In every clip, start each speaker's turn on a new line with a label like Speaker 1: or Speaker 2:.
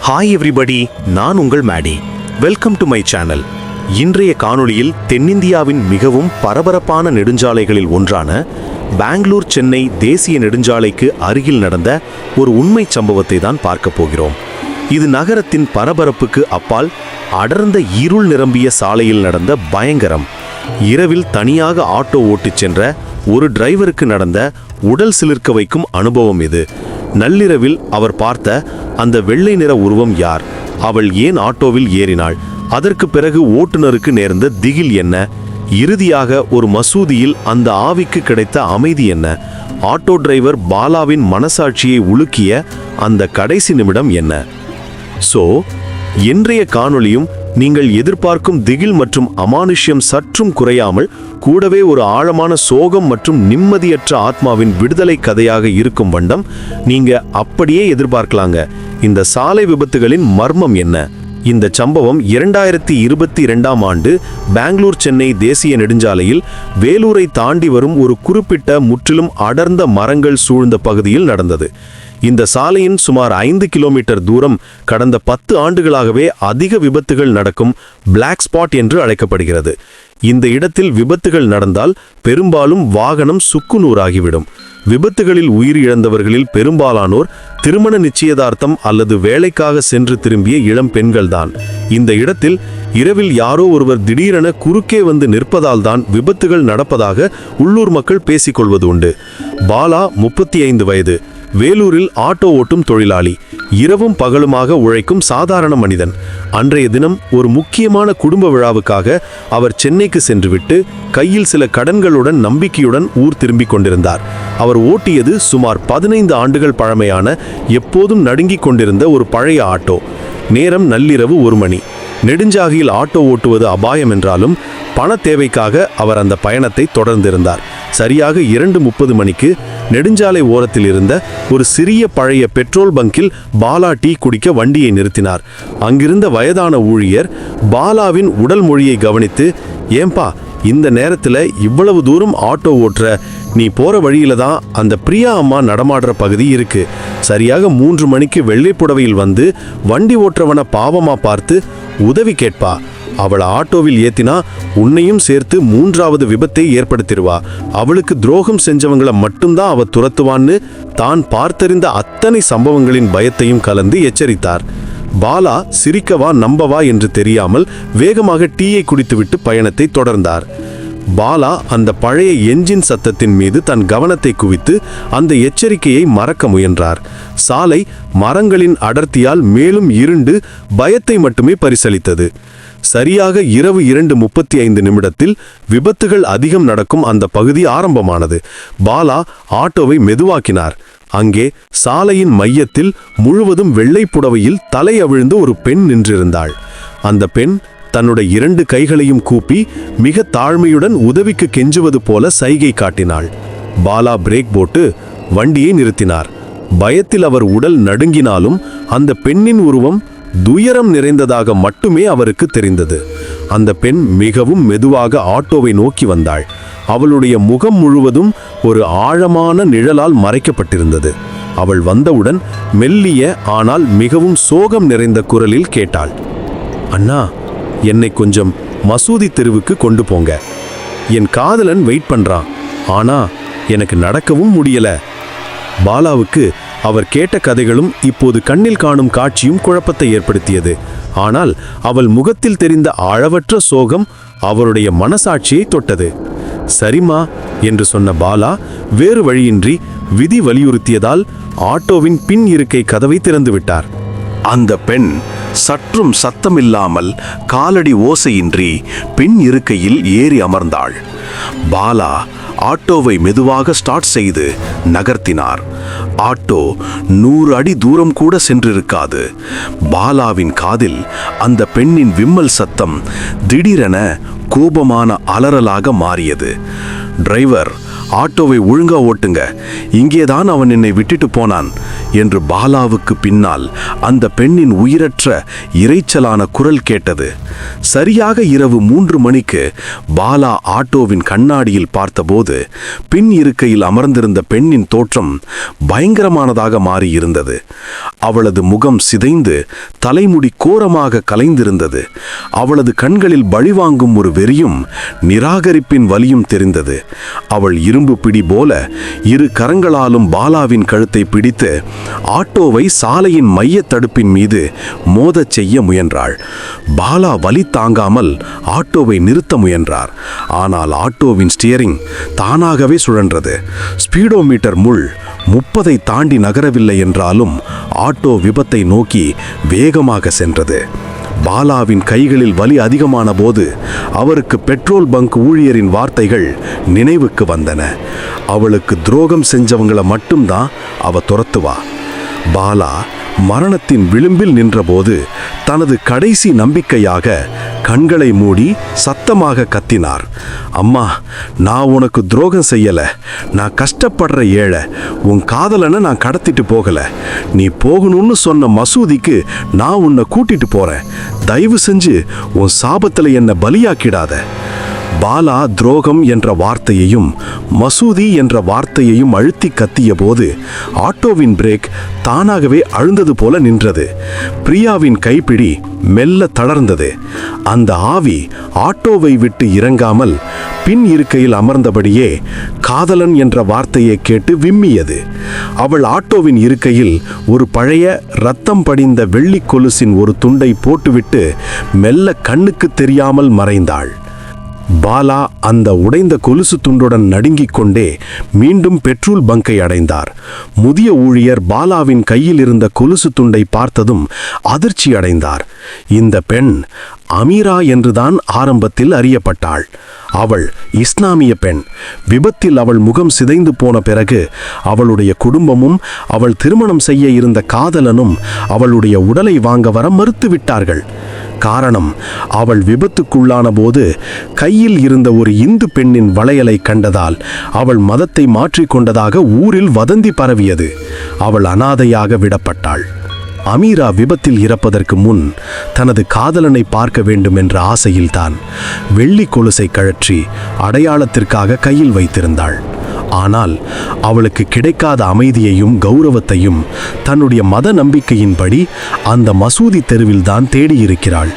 Speaker 1: Hi everybody நான் உங்கள் Maddy welcome to my channel இன்றைய காணொளியில் தென்னிந்தியாவின் மிகவும் பரபரப்பான நெடுஞ்சாலைகளில் ஒன்றான பெங்களூர் சென்னை தேசிய நெடுஞ்சாலைக்கு அருகில் நடந்த ஒரு உண்மை சம்பவத்தை தான் பார்க்கப் போகிறோம். இது நகரத்தின் பரபரப்புக்கு அப்பால் அடர்ந்த இருள் நிரம்பிய சாலையில் நடந்த பயங்கரம். இரவில் தனியாக ஆட்டோ ஓட்டிச் சென்ற ஒரு டிரைவருக்கு நடந்த உடல் சிலிர்க்க வைக்கும் அனுபவம் இது. நள்ளிரவில் அவர் பார்த்த அந்த வெள்ளை நிற உருவம் யார்? அவள் ஏன் ஆட்டோவில் ஏறினாள்? அதற்கு பிறகு ஓட்டுநருக்கு நேர்ந்த திகில் என்ன? இறுதியாக ஒரு மசூதியில் அந்த ஆவிக்கு கிடைத்த அமைதி என்ன? ஆட்டோ டிரைவர் பாலாவின் மனசாட்சியை உலுக்கிய அந்த கடைசி நிமிடம் என்ன? சோ இன்றைய காணொளியும் நீங்கள் எதிர்பார்க்கும் திகில் மற்றும் அமானுஷ்யம் சற்றும் குறையாமல் கூடவே ஒரு ஆழமான சோகம் மற்றும் நிம்மதியற்ற ஆத்மாவின் விடுதலை கதையாக இருக்கும் வண்ணம் நீங்க அப்படியே எதிர்பார்க்கலாங்க. இந்த சாலை விபத்துகளின் மர்மம் என்ன? இந்த சம்பவம் இரண்டாயிரத்தி இருபத்தி இரண்டாம் ஆண்டு பெங்களூர் சென்னை தேசிய நெடுஞ்சாலையில் வேலூரை தாண்டி வரும் ஒரு குறிப்பிட்ட முற்றிலும் அடர்ந்த மரங்கள் சூழ்ந்த பகுதியில் நடந்தது. இந்த சாலையின் சுமார் ஐந்து கிலோமீட்டர் தூரம் கடந்த பத்து ஆண்டுகளாகவே அதிக விபத்துகள் நடக்கும் பிளாக் ஸ்பாட் என்று அழைக்கப்படுகிறது. இந்த இடத்தில் விபத்துகள் நடந்தால் பெரும்பாலும் வாகனம் சுக்குநூறாகிவிடும். விபத்துகளில் உயிரிழந்தவர்களில் பெரும்பாலானோர் திருமண நிச்சயதார்த்தம் அல்லது வேலைக்காக சென்று திரும்பிய இளம் பெண்கள்தான். இந்த இடத்தில் இரவில் யாரோ ஒருவர் திடீரென குறுக்கே வந்து நிற்பதால் தான் விபத்துகள் நடப்பதாக உள்ளூர் மக்கள் பேசிக்கொள்வது உண்டு. பாலா முப்பத்தி ஐந்து வயது. வேலூரில் ஆட்டோ ஓட்டும் தொழிலாளி. இரவும் பகலுமாக உழைக்கும் சாதாரண மனிதன். அன்றைய தினம் ஒரு முக்கியமான குடும்ப விழாவுக்காக அவர் சென்னைக்கு சென்றுவிட்டு கையில் சில கடன்களுடன் நம்பிக்கையுடன் ஊர் திரும்பிக் கொண்டிருந்தார். அவர் ஓட்டியது சுமார் பதினைந்து ஆண்டுகள் பழமையான எப்போதும் நடுங்கிக் கொண்டிருந்த ஒரு பழைய ஆட்டோ. நேரம் நள்ளிரவு ஒரு மணி. நெடுஞ்சாகியில் ஆட்டோ ஓட்டுவது அபாயம் என்றாலும் பண தேவைக்காக அவர் அந்த பயணத்தை தொடர்ந்திருந்தார். சரியாக இரண்டு முப்பது மணிக்கு நெடுஞ்சாலை ஓரத்தில் இருந்த ஒரு சிறிய பழைய பெட்ரோல் பங்கில் பாலா டீ குடிக்க வண்டியை நிறுத்தினார். அங்கிருந்த வயதான ஊழியர் பாலாவின் உடல் மொழியை கவனித்து ஏம்பா இந்த நேரத்தில் இவ்வளவு தூரம் ஆட்டோ ஓட்டுற? நீ போற வழியில தான் அந்த பிரியா அம்மா நடமாடுற பகுதி இருக்கு. சரியாக மூன்று மணிக்கு வெள்ளை புடவையில் வந்து வண்டி ஓட்டுறவனை பாவமா பார்த்து உதவி கேட்பா. அவளை ஆட்டோவில் ஏத்தினா உன்னையும் சேர்த்து மூன்றாவது விபத்தை ஏற்படுத்திடுவா. அவளுக்கு துரோகம் செஞ்சவங்கள மட்டும்தான் அவ துரத்துவான்னு தான் பார்த்தறிந்த அத்தனை சம்பவங்களின் பயத்தையும் கலந்து எச்சரித்தார். பாலா சிரிக்கவா நம்பவா என்று தெரியாமல் வேகமாக டீயை குடித்துவிட்டு பயணத்தை தொடர்ந்தார். பாலா அந்த பழைய என்ஜின் சத்தத்தின் மீது தன் கவனத்தை குவித்து அந்த எச்சரிக்கையை மறக்க முயன்றார். சாலை மரங்களின் அடர்த்தியால் மேலும் இருண்டு பயத்தை மட்டுமே பரிசளித்தது. சரியாக இரவு இரண்டு முப்பத்தி ஐந்து நிமிடத்தில் விபத்துகள் அதிகம் நடக்கும் அந்த பகுதி ஆரம்பமானது. பாலா ஆட்டோவை மெதுவாக்கினார். அங்கே சாலையின் மையத்தில் முழுவதும் வெள்ளை புடவையில் தலை அவிழ்ந்து ஒரு பெண் நின்றிருந்தாள். அந்த பெண் தன்னுடைய இரண்டு கைகளையும் கூப்பி மிக தாழ்மையுடன் உதவிக்கு கெஞ்சுவது போல சைகை காட்டினாள். பாலா பிரேக் போட்டு வண்டியை நிறுத்தினார். பயத்தில் அவர் உடல் நடுங்கினாலும் அந்த பெண்ணின் உருவம் துயரம் நிறைந்ததாக மட்டுமே அவருக்கு தெரிந்தது. அந்த பெண் மிகவும் மெதுவாக ஆட்டோவை நோக்கி வந்தாள். அவளுடைய முகம் முழுவதும் ஒரு ஆழமான நிழலால் மறைக்கப்பட்டிருந்தது. அவள் வந்தவுடன் மெல்லிய ஆனால் மிகவும் சோகம் நிறைந்த குரலில் கேட்டாள். அண்ணா என்னை கொஞ்சம் மசூதி தெருவுக்கு கொண்டு போங்க. என் காதலன் வெயிட் பண்றான். ஆனா எனக்கு நடக்கவும் முடியல. பாலாவுக்கு அவர் கேட்ட கதைகளும் இப்போது கண்ணில் காணும் காட்சியும் குழப்பத்தை ஏற்படுத்தியது. ஆனால் அவள் முகத்தில் தெரிந்த ஆழவற்ற சோகம் அவருடைய மனசாட்சியை தொட்டது. சரிமா என்று சொன்ன பாலா வேறு வழியின்றி விதி வலியுறுத்தியதால் ஆட்டோவின் பின் இருக்கை கதவை திறந்துவிட்டார் அந்த பெண் சற்றும் சத்தமில்லாமல் காலடி ஓசையின்றி பின் இருக்கையில் ஏறி அமர்ந்தாள். பாலா ஆட்டோவை மெதுவாக ஸ்டார்ட் செய்து நகர்த்தினார். ஆட்டோ நூறு அடி தூரம் கூட சென்றிருக்காது. பாலாவின் காதில் அந்த பெண்ணின் விம்மல் சத்தம் திடீரென கோபமான அலறலாக மாறியது. டிரைவர்
Speaker 2: ஆட்டோவை ஒழுங்கா ஓட்டுங்க. இங்கேதான் அவன் என்னை விட்டுட்டு போனான் என்று பாலாவுக்கு பின்னால் அந்த பெண்ணின் உயிரற்ற இரைச்சலான குரல் கேட்டது. சரியாக இரவு மூன்று மணிக்கு பாலா ஆட்டோவின் கண்ணாடியில் பார்த்தபோது பின் இருக்கையில் அமர்ந்திருந்த பெண்ணின் தோற்றம் பயங்கரமானதாக மாறியிருந்தது. அவளது முகம் சிதைந்து தலைமுடி கோரமாக கலைந்திருந்தது. அவளது கண்களில் பழிவாங்கும் ஒரு வெறியும் நிராகரிப்பின் வலியும் தெரிந்தது. அவள் இரும்பு பிடி போல இரு கரங்களாலும் பாலாவின் கழுத்தை பிடித்து ஆட்டோவை சாலையின் மைய தடுப்பின் மீது மோதச் செய்ய முயன்றாள். பாலா வலி தாங்காமல் ஆட்டோவை நிறுத்த முயன்றார். ஆனால் ஆட்டோவின் ஸ்டியரிங் தானாகவே சுழன்றது. ஸ்பீடோமீட்டர் முள் முப்பதை தாண்டி நகரவில்லை என்றாலும் ஆட்டோ விபத்தை நோக்கி வேகமாக சென்றது. பாலாவின் கைகளில் வலி அதிகமான போது அவருக்கு பெட்ரோல் பங்க் ஊழியரின் வார்த்தைகள் நினைவுக்கு வந்தன. அவளுக்கு துரோகம் செஞ்சவங்களை மட்டும்தான் அவ துரத்துவா. பாலா மரணத்தின் விளிம்பில் நின்றபோது தனது கடைசி நம்பிக்கையாக கண்களை மூடி சத்தமாக கத்தினார். அம்மா நான் உனக்கு துரோகம் செய்யலை. நான் கஷ்டப்படுற ஏழை. உன் காதலனை நான் கடத்திட்டு போகலை. நீ போகணும்னு சொன்ன மசூதிக்கு நான் உன்னை கூட்டிட்டு போகிறேன் தயவு செஞ்சு உன் சாபத்தில் என்னை பலியாக்கிடாத. பாலா துரோகம் என்ற வார்த்தையையும் மசூதி என்ற வார்த்தையையும் அழுத்தி கத்திய போது ஆட்டோவின் பிரேக் தானாகவே அழுந்தது போல நின்றது. பிரியாவின் கைப்பிடி மெல்ல தளர்ந்தது. அந்த ஆவி ஆட்டோவை விட்டு இறங்காமல் பின் இருக்கையில் அமர்ந்தபடியே காதலன் என்ற வார்த்தையை கேட்டு விம்மியது. அவள் ஆட்டோவின் இருக்கையில் ஒரு பழைய ரத்தம் படிந்த வெள்ளி கொலுசின் ஒரு துண்டை போட்டுவிட்டு மெல்ல கண்ணுக்கு தெரியாமல் மறைந்தாள். பாலா அந்த உடைந்த கொலுசு துண்டுடன் நடுங்கிக் கொண்டே மீண்டும் பெட்ரோல் பங்கை அடைந்தார். முதிய ஊழியர் பாலாவின் கையில் இருந்த கொலுசு துண்டை பார்த்ததும் அதிர்ச்சி அடைந்தார். இந்த பெண் அமீரா என்றுதான் ஆரம்பத்தில் அறியப்பட்டாள். அவள் இஸ்லாமிய பெண். விபத்தில் அவள் முகம் சிதைந்து போன பிறகு அவளுடைய குடும்பமும் அவள் திருமணம் செய்ய இருந்த காதலனும் அவளுடைய உடலை வாங்க வர மறுத்துவிட்டார்கள். காரணம் அவள் விபத்துக்குள்ளான போது கையில் இருந்த ஒரு இந்து பெண்ணின் வளையலை கண்டதால் அவள் மதத்தை மாற்றிக்கொண்டதாக ஊரில் வதந்தி பரவியது. அவள் அனாதையாக விடப்பட்டாள். அமீரா விபத்தில் இறப்பதற்கு முன் தனது காதலனை பார்க்க வேண்டும் என்ற ஆசையில்தான் வெள்ளி கொலுசை கழற்றி அடையாளத்திற்காக கையில் வைத்திருந்தாள். ஆனால் அவளுக்கு கிடைக்காத அமைதியையும் கௌரவத்தையும் தன்னுடைய மத நம்பிக்கையின்படி அந்த மசூதி தெருவில்தான் தேடியிருக்கிறாள்.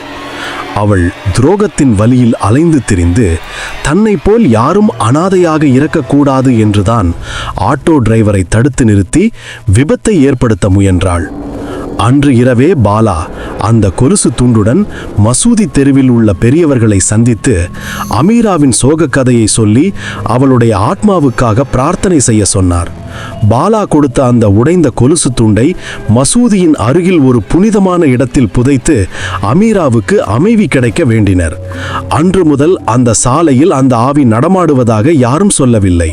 Speaker 2: அவள் துரோகத்தின் வழியில் அலைந்து திரிந்து தன்னை போல் யாரும் அனாதையாக இறக்கக்கூடாது என்றுதான் ஆட்டோ டிரைவரை தடுத்து நிறுத்தி விபத்தை ஏற்படுத்த முயன்றாள். அன்று இரவே பாலா அந்த கொலுசு துண்டுடன் மசூதி தெருவில் உள்ள பெரியவர்களை சந்தித்து அமீராவின் சோகக் கதையை சொல்லி அவளுடைய ஆத்மாவுக்காக பிரார்த்தனை செய்ய சொன்னார். பாலா கொடுத்த அந்த உடைந்த கொலுசு துண்டை மசூதியின் அருகில் ஒரு புனிதமான இடத்தில் புதைத்து அமீராவுக்கு அமைதி கிடைக்க வேண்டினர். அன்று முதல் அந்த சாலையில் அந்த ஆவி நடமாடுவதாக யாரும் சொல்லவில்லை.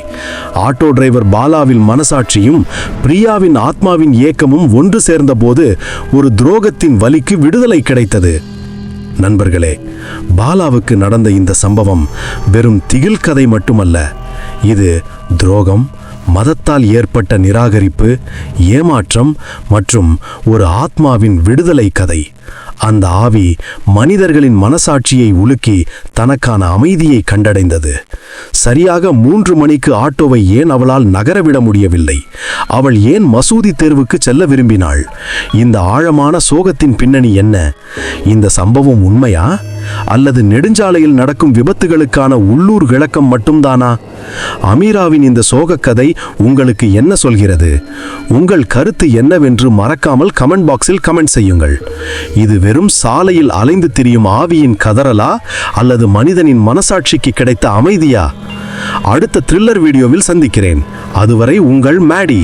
Speaker 2: ஆட்டோ டிரைவர் பாலாவின் மனசாட்சியும் பிரியாவின் ஆத்மாவின் ஏக்கமும் ஒன்று சேர்ந்தபோது ஒரு துரோகத்தின் வலிக்கு விடுதலை கிடைத்தது. நண்பர்களே பாலாவுக்கு நடந்த இந்த சம்பவம் வெறும் திகில் கதை மட்டுமல்ல. இது துரோகம் மதத்தால் ஏற்பட்ட நிராகரிப்பு ஏமாற்றம் மற்றும் ஒரு ஆத்மாவின் விடுதலை கதை. அந்த ஆவி மனிதர்களின் மனசாட்சியை உலுக்கி தனக்கான அமைதியை கண்டடைந்தது. சரியாக மூன்று மணிக்கு ஆட்டோவை ஏன் அவளால் நகரவிட முடியவில்லை? அவள் ஏன் மசூதி தேர்வுக்கு செல்ல விரும்பினாள்? இந்த ஆழமான சோகத்தின் பின்னணி என்ன? இந்த சம்பவம் உண்மையா? அல்லது நெடுஞ்சாலையில் நடக்கும் விபத்துகளுக்கான உள்ளூர் விளக்கம் மட்டும்தானா? அமீராவின் இந்த சோகக் கதை உங்களுக்கு என்ன சொல்கிறது? உங்கள் கருத்து என்னவென்று மறக்காமல் கமெண்ட் பாக்ஸில் கமெண்ட் செய்யுங்கள். இது வெறும் சாலையில் அலைந்து திரியும் ஆவியின் கதறலா? அல்லது மனிதனின் மனசாட்சிக்கு கிடைத்த அமைதியா? அடுத்த த்ரில்லர் வீடியோவில் சந்திக்கிறேன். அதுவரை உங்கள் மேடி.